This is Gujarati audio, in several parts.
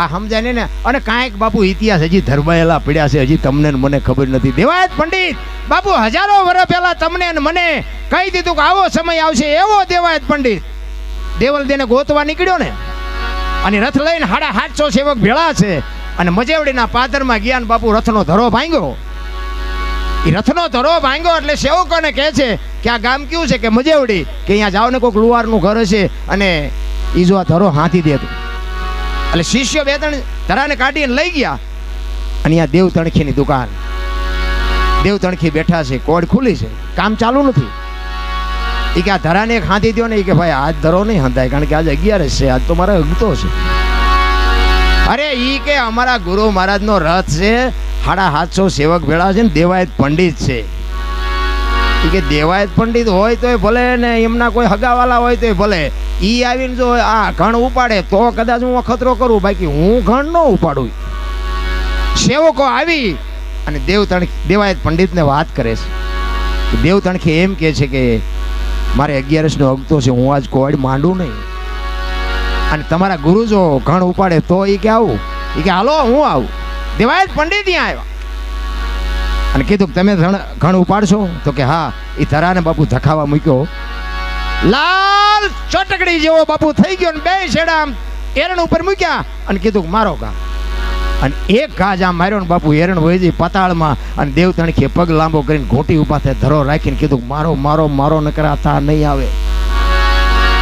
આ સમજાય ને? અને કાંઈક બાપુ ઇતિહાસ હજી ધર્માયેલા પડ્યા છે, હજી તમને મને ખબર નથી. દેવાયત પંડિત, બાપુ હજારો વર્ષ પહેલા તમને મને કહી દીધું કે આવો સમય આવશે, એવો દેવાયત પંડિત. દેવલ દેને ગોતવા નીકળ્યો ને? અને રથ લઈને હાડા સાતસો સેવક ભેળા છે. અને મજેવડીના પાદરમાં ગયા બાપુ રથનો ધરો ભાંગ્યો. એ રથનો ધરો ભાંગ્યો એટલે સેવકોને કહે છે કે આ ગામ કયું છે? કે મજેવડી, કે અહીંયા જાઓ ને કોઈક લુવારનું ઘર છે અને એ જો આ ધરો હાથી દે એટલે શિષ્યો બે ત્રણ ધરાને કાઢીને લઈ ગયા. અને અહીંયા દેવ તણખીની દુકાન. દેવ તણખી બેઠા છે, કોડ ખુલી છે. કામ ચાલુ નથી. એ કે આ ધરાને એક હાંધી દો ને એ કે ભાઈ આજ ધરો નહીં હંધાય, કારણ કે આજ અગિયારસ છે, આજ તો મારે અગતો છે. અરે એ કે અમારા ગુરુ મહારાજનો રથ છે સાડા સાતસો સેવક ભેળા છે ને દેવાયત પંડિત છે. કે દેવાયત પંડિત હોય તોય ભલે ને એમના કોઈ હગાવાલા હોય તોય ભલે. એ આવીને જો આ ઘણ ઉપાડે તો કદાચ હું અખતરો કરું. બાકી હું ઘણ ન ઉપાડું. સેવકો આવી અને દેવ તણખ દેવાયત પંડિતને વાત કરે છે. દેવ તણખે એમ કહે છે કે મારે અગિયારસનો અગતો છે, હું આજ કોડ માંડું નહીં. અને તમારા ગુરુ જો ઘણ ઉપાડે તો એ કે આવું. એ કે, હાલો, હું આવું. દેવાયત પંડિત ત્યાં આવ્યા. અને કીધું તમે ઘણ ઉપાડશો? તો કે હા એ ધરાને બાપુ ધખાવા મૂક્યો. લાલ ચટકડી જેવો બાપુ થઈ ગયો ને બે છેડા એરણ ઉપર મૂક્યા અને કીધું મારો ઘા અને એક ઘા જ આમ માર્યો ને બાપુ હેરણ વહી જઈ પાતાળમાં અને દેવ તણખે પગ લાંબો કરીને ઘોટી ઊભા થાય, ધરો રાખીને કીધું મારો મારો મારો નકરા થા નહીં આવે.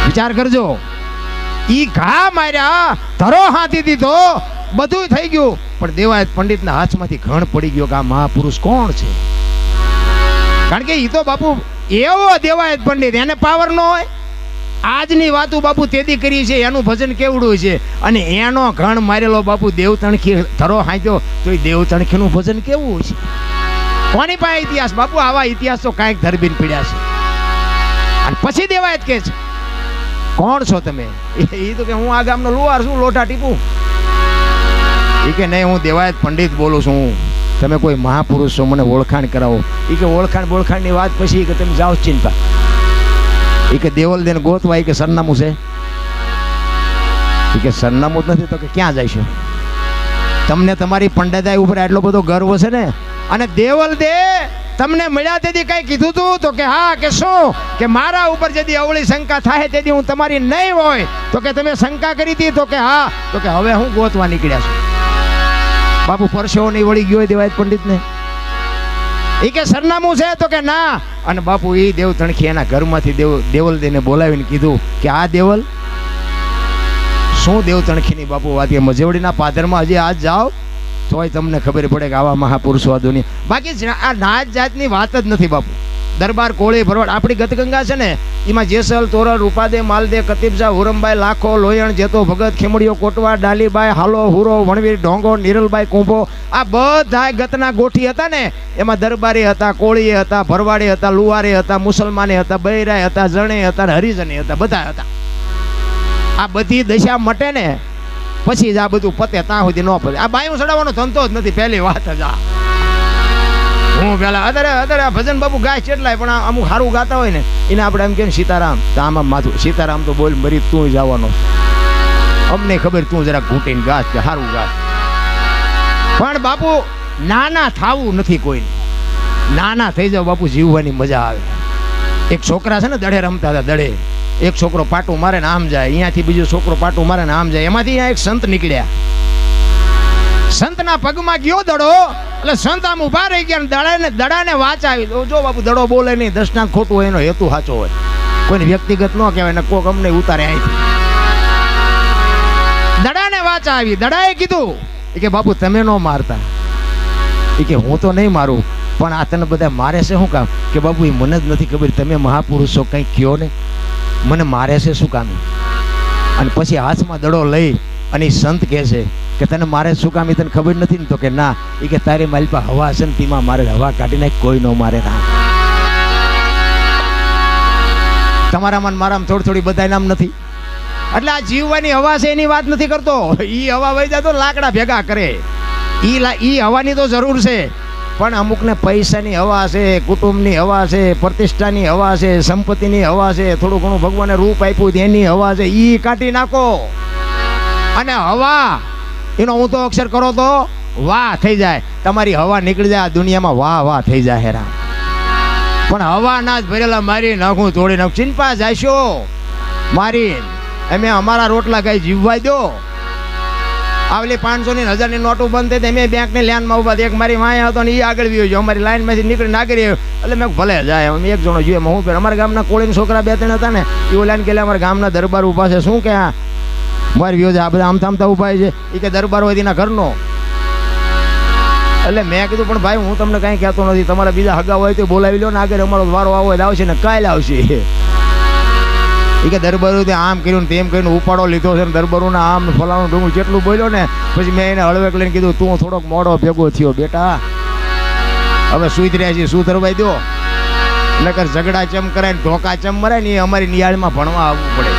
વિચાર કરજો. ઈ ઘા માર્યા, ધરો હાથી દીધો બધું થઈ ગયું. પણ દેવાયત પંડિતના હાથમાંથી ઘણ પડી ગયો કે આ મહાપુરુષ કોણ છે? કારણ કે એ તો બાપુ એવો દેવાયત પંડિત, એને પાવર ન હોય. આજની વાતો બાપુ તેદી કરી છે, એનું ભજન કેવડું છે? અને એનો ઘણ મારેલો બાપુ દેવ તણખી ધરો હાંક્યો, તો એ દેવ તણખીનું ભજન કેવું છે? કોની પાસે ઇતિહાસ? બાપુ, આવા ઇતિહાસ તો કાંઈક ધરબીન પીડ્યા છે. અને પછી દેવાયત કે છે, કોણ છો તમે? એ તો કે હું આ ગામનો લુવાર છું લોટા ટીપું. એ કે નહીં, હું દેવાયત પંડિત બોલું છું. તમે કોઈ મહાપુરુષ છો, મને ઓળખાણ કરાવો. એ કે ઓળખાણ બોળખાણની વાત પછી કે તમે જાઓ ચિંતા. એ કે દેવલ દેન ગોતવા એ કે સરનામું છે. એ કે સરનામું જ નથી તો કે ક્યાં જાય છે? તમને તમારી પંડિતાઈ ઉપર આટલો બધો ગર્વ છે ને? અને દેવલ દે તમને મળ્યા તેથી કઈ કીધું તું તો કે હા, કે શું? કે મારા ઉપર જેથી અવળી શંકા થાય તેથી હું તમારી નહીં હોય તો કે તમે શંકા કરી હતી તો કે હા, તો કે હવે હું ગોતવા નીકળ્યા છું. બાપુ પરસેવો નહીં વળી ગયો હોય દેવાયત પંડિતને. એ કે સરનામું છે તો કે ના. અને બાપુ એ દેવ તણખી એના ઘરમાંથી દેવ દેવલ દેને બોલાવીને કીધું કે આ દેવલ, શું દેવ તણખીની બાપુ વાત કે મજેવડીના પાદરમાં હજી આજ જાઓ? તોય તમને ખબર પડે કે આવા મહાપુરુષો આ દુનિયા બાકી આ નાત જાતની વાત જ નથી બાપુ. દરબાર કોળી ભરવાડ. આપણી ગતગંગા છે ને, એમાં જેસલ, તોરલ રૂપાદે માલદે કતિબજા હુરમભાઈ લાખો, લોયણ, જેતો, ભગત, ખેમડીઓ, કોટવા, ડાલીબાઈ, હાલો, હુરો, વણવીર, ઢોંગો નિરલભાઈ કુંભો, આ બધા ગતના ગોઠી હતા ને, એમાં દરબારી હતા, કોળીએ હતા, ભરવાડી હતા, લુવારે હતા, મુસલમાને હતા, બૈરાય હતા, જણે હતા હરિજને હતા, બધા હતા. આ બધી દશા મટે ને, પછી જ આ બધું પતે, ત્યાં સુધી ન પતે. આ બાયું ચડાવવાનો ધંધો જ નથી, પહેલી વાત જ આ. હું પેલા અત્યારે અત્યારે ભજન બાબુ ગાય ચેટલાય, પણ અમુક સારું ગાતા હોય ને, એને આપણે એમ કે સીતારામ, તો આમાં માથું સીતારામ તો બોલ, મરી તું જવાનો અમને ખબર તું જરા ઘૂંટીને ગાસ કે સારું ગાસ પણ બાપુ, નાના થાવું નથી કોઈ. નાના થઈ જાવ બાપુ, જીવવાની મજા આવે. એક છોકરા છે ને, દડે રમતા હતા, દડે. એક છોકરો પાટું મારે ને આમ જાય, અહીંયાથી બીજો છોકરો પાટું મારે ને આમ જાય. એમાંથી અહીંયા એક સંત નીકળ્યા. સંતના પગમાં ગયો દડો, એટલે સંત આમ ઊભા રહી ગયા દડાને દડાને વાંચાવી જો બાપુ, દડો બોલે નહીં દર્શનાથ ખોટું હોય એનો હેતુ સાચો હોય. કોઈને વ્યક્તિગત ન કહેવાય ને કોક અમને ઉતારે અહીંથી. દડાને વાંચાવી દડાએ કીધું કે, બાપુ, તમે ન મારતા. એ કે, હું તો નહીં મારું, પણ આ તને બધા મારે છે શું કામ? કે, બાપુ, એ મને જ નથી ખબર, તમે મહાપુરુષો કંઈ કયો ને મને મારે છે શું કામ? અને પછી હાથમાં દડો લઈ અને સંત કહે છે કે તને મારે શું કામ? એ તને ખબર નથી ને તો કે ના. એ કે તારી મારી પાસે હવા છે ને તેમાં મારે હવા કાઢી નાખ, કોઈ ન મારે ના તમારામાં મન મારામાં થોડી થોડી બધા નામ નથી. એટલે આ જીવવાની હવા છે એની વાત નથી કરતો. એ હવા વહી જાય તો લાકડા ભેગા કરે. એ લા એ હવાની તો જરૂર છે. પણ અમુકને પૈસાની હવા છે, કુટુંબની હવા છે, પ્રતિષ્ઠાની હવા છે, સંપત્તિની હવા છે, થોડું ઘણું ભગવાને રૂપ આપ્યું એની હવા છે. એ કાઢી નાખો. અને હવા. એનો હું તો અક્ષર કરો તો વાહ થઈ જાય. તમારી હવા નીકળી જાય દુનિયામાં વાહ વાહ થઈ જાય હેરા. પણ હવા ના જ ભરેલા મારી નાખું તોડી નાખું. ચિંપા જાશો. મારી અમે અમારા રોટલા કઈ જીવવાય દો. આવલી પાંચસો ની હજારની નોટો બંધ થઈ મેં બેંકની લાઈનમાં ઊભા એક મારી માયા હતો ને એ આગળ વ્યો ગયો. અમારી લાઈનમાંથી નીકળી ના એટલે મેં ભલે જાય, અમે એક જણો જોઈએ હું અમારા ગામના કોળીના છોકરા બે ત્રણ હતા ને એવું લાઈન કે અમારા ગામના દરબાર ઊભા છે. શું કે મારી વ્યો છે. આ બધા આમ થામતા ઊભા છે. એ કે દરબાર હોય તેના ઘરનો. એટલે મેં કીધું, પણ ભાઈ, હું તમને કાંઈ કહેતો નથી. તમારા બીજા હગા હોય તો બોલાવી લો ને આગળ. અમારો વારો આવો એટલે આવશે ને કાલે આવશે. એ કે દરબારો તે આમ કર્યું ને તેમ કરીને ઉપાડો લીધો છે ને દરબારોને આમ ફલાણું ઢોંગું જેટલું બોલ્યો ને, પછી મેં એને હળવેક લઈને કીધું, તું થોડોક મોડો ભેગો થયો, બેટા. હવે સુઈ રહ્યા છીએ. શું ધરવાઈ દો નકર ઝઘડા ચમ કરાય ને ધોકા ચમ મરાય ને એ અમારી નિયાળમાં ભણવા આવવું પડે.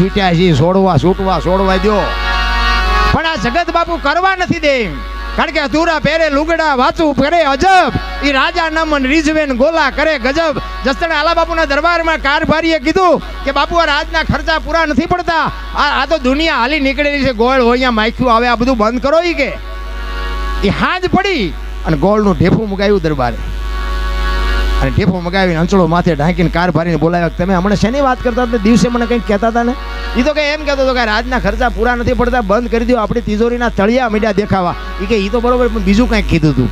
છૂટ્યા છીએ છોડવા, છૂટવા, છોડવા દો પણ આ જગત બાપુ કરવા નથી દે. કારણ કે અધૂરા પહેરે, લુગડા વાંચું કરે અજબ. એ રાજા નમન રીઝવેન ગોલા કરે, ગજબ. જસદણ આલા બાપુના દરબારમાં કારભારીએ કીધું કે, બાપુ, આ રાજના ખર્ચા પૂરા નથી પડતા. આ આ તો દુનિયા હાલી નીકળેલી છે. ગોળ હોય અહીંયા માખ્યું આવે, આ બધું બંધ કરો એ કે. એ હાજ પડી અને ગોળનું ઢેફું મુકાયું દરબારે. અને ઢેફો મગાવીને અંચળો માથે ઢાંકીને કાર ભરીને બોલાવ્યા તમે હમણાં શેની વાત કરતા હતા? દિવસે મને કંઈક કહેતા હતા ને? એ તો કે એમ કહેતો હતો કે રાજના ખર્ચા પૂરા નથી પડતા, બંધ કરી દો આપણી તિજોરીના તળિયા મીડિયા દેખાવા. એ કે એ તો બરોબર, પણ બીજું કંઈક કીધું હતું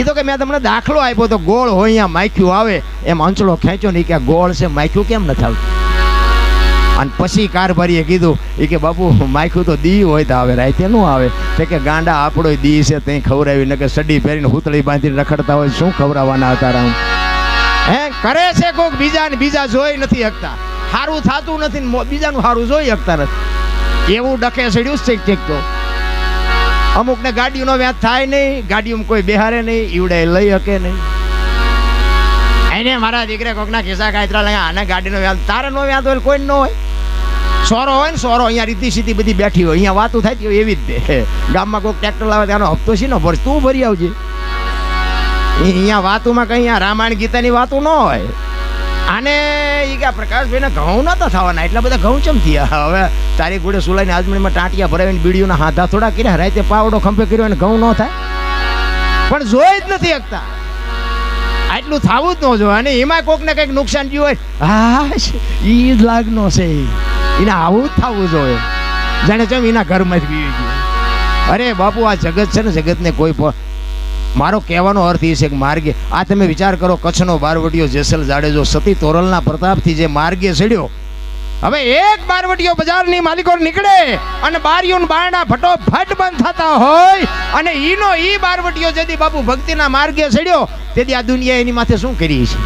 એ તો કે મેં તમને દાખલો આપ્યો તો ગોળ હોય અહીંયા માખ્યું આવે. એમ અંચળો ખેંચો ને કે ગોળ છે, માખ્યું કેમ નથી આવતું? અને પછી કારભારીએ કીધું એ કે બાપુ, માખ્યું તો દી હોય તો આવે, રાતે નું આવે. તે કે ગાંડા આપણો દી છે તે ખવડાવી ને કે સડી પહેરીને હુતળી બાંધીને રખડતા હોય, શું ખવડાવવાના હતા રામ? કરે છે કોઈક બીજા ને બીજા જોઈ નથી શકતા. સારું થતું નથી ને બીજાનું સારું જોઈ શકતા નથી. એવું ડકે સડ્યું છે ચેક તો. અમુક ને ગાડીઓનો વ્યાજ થાય નહીં ગાડીઓમાં કોઈ બેહારે નહીં, ઈવડે લઈ શકે નહીં. એને મારા દીકરે કોકના ખિસ્સા કાચરા લઈ આને ગાડીનો વ્યાજ તારે નો વ્યાજ હોય કોઈ ન હોય. સોરો હોય ને સોરો, અહીંયા રીતિ સીધી બધી બેઠી હોય. અહીંયા વાતું થાય તો એવી જ દે. ગામમાં કોઈ ટ્રેક્ટર લાવે ત્યાંનો હપ્તો છે ને ભર? તું ભરી આવજે. અહીંયા વાતુમાં કઈ રામાયણ ગીતાની વાતું ન હોય. આને એ કે પ્રકાશભાઈને ઘઉં નતા થવાના, એટલા બધા ઘઉં ચમ થયા? હવે તારી ગુડે સુલાઈને આજમણીમાં ટાંટિયા ભરાવીને બીડીઓના હાથા થોડા કર્યા, રાતે પાવડો ખંભે કર્યો અને ઘઉં ન થાય? પણ જોઈ જ નથી શકતા. આટલું થવું જ ન જોઈએ, અને એમાં કોકને કંઈક નુકસાન થયું હોય હા એ જ લાગનો છે. એને આવું જ થવું જોઈએ. જાણે ચમ એના ઘરમાં જ પીવી ગયું. અરે બાપુ, આ જગત છે ને, જગતને કોઈ પણ મારો કહેવાનો અર્થ એ છે કે માર્ગે આ તમે વિચાર કરો, કચ્છનો બારવટીયો જેસલ જાડેજો સતી તોરલના પ્રતાપથી જે માર્ગે ચડ્યો. હવે એક બારવટીયો બજારની માલિકો નીકળે અને બારીઓન બારણા ફટોફટ બંધ થતા હોય અને ઈનો ઈ બારવટીયો જેથી બાપુ ભક્તિના માર્ગે ચડ્યો, તેથી આ દુનિયા એની માથે શું કરી છે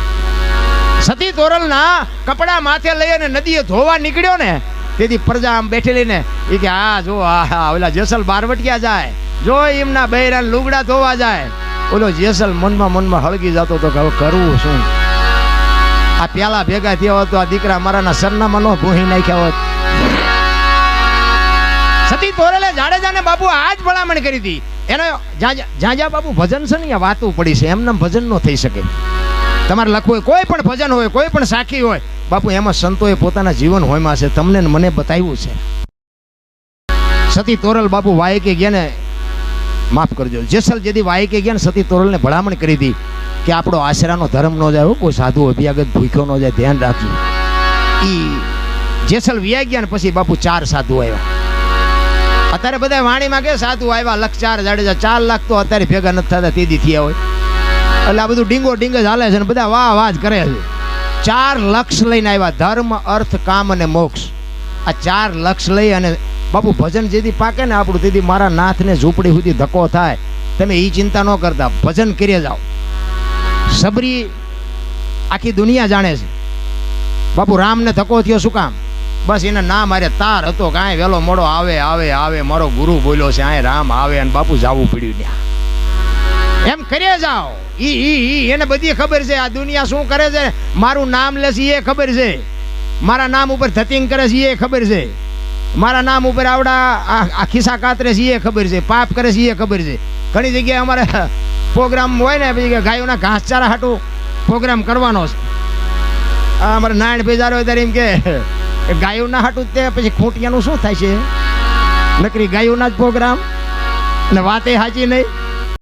સતી તોરલના કપડા માથે લઈ અને નદીએ ધોવા નીકળ્યો ને, તેથી પ્રજા આમ બેઠેલી ને એ કે, આ જો આ ઓલા જેસલ બારવટિયા જાય. જો એમના બૈરા લુગડા ધોવા જાય, ઓલો જેસલ મનમાં મનમાં હળગી જતો તો હવે કરવું શું? આ પ્યાલા ભેગા થયા હોત તો આ દીકરા મારાના સરનામા નો ભૂહી નાખ્યા હોત. સતી તોરલે જાડેજાને બાપુ આ જ ભલામણ કરી હતી. એનો જ્યાં બાપુ ભજન છે ને વાતું પડી છે એમને ભજન નો થઈ શકે. તમારે લખવું હોય, કોઈ પણ ભજન હોય, કોઈ પણ સાખી હોય, બાપુ એમાં સંતોએ પોતાના જીવન હોયમાં છે, તમને મને બતાવ્યું છે. સતી તોરલ બાપુ વાયકે ગયા ને માફ કરજો. જેસલ જેથી વાયકે ગયા ને સતી તોરલને ભલામણ કરી હતી કે આપણો આશરાનો ધર્મ ન જાય કોઈ સાધુ અભ્યાગત ભૂખ્યો ન જાય, ધ્યાન રાખજો. ઈ જેસલ વિયા ગયા ને પછી બાપુ ચાર સાધુ આવ્યા. અત્યારે બધા વાણીમાં કે સાધુ આવ્યા, લખ ચાર જાડેજા ચાર લાખ તો અત્યારે ભેગા નથી થતા તેથી થયા હોય. એટલે આ બધું ડીંગો ડીંગ જ હાલે છે ને બધા વાહ વાહ જ કરે છે. ચાર લક્ષ લઈને આવ્યા. ધર્મ, અર્થ, કામ અને મોક્ષ. આ ચાર લક્ષ લઈ અને બાપુ, ભજન જેથી પાકે ને આપણું, તેથી મારા નાથને ઝૂંપડી સુધી ધક્કો થાય. તમે એ ચિંતા ન કરતા, ભજન કરી જાઓ. સબરી આખી દુનિયા જાણે છે. બાપુ, રામને ધક્કો થયો શું કામ? બસ એને ના મારે તાર હતો કાંઈ વેલો મોડો આવે આવે આવે, મારો ગુરુ બોલ્યો છે, આય રામ આવે અને બાપુ જાવું પડ્યું ત્યાં. એમ કરીએ જાઓ. ઈ ઈ ઈ, એને બધી ખબર છે, આ દુનિયા શું કરે છે? મારું નામ લેશે એ ખબર છે. મારા નામ ઉપર ધતિંગ કરે છે એ ખબર છે. મારા નામ ઉપર આવડા આ ખિસ્સા કાતરે છે એ ખબર છે. પાપ કરે છે એ ખબર છે. ઘણી જગ્યાએ અમારે પ્રોગ્રામ હોય ને, પછી ગાયોના ઘાસચારા હાટું પ્રોગ્રામ કરવાનો છે. અમારે નારાયણ બેજારો ત્યારે એમ કે, ગાયોના હાટું તે, પછી ખૂંટિયાનું શું થાય છે? નકરી ગાયોના જ પ્રોગ્રામ? અને વાતે સાચી નહીં?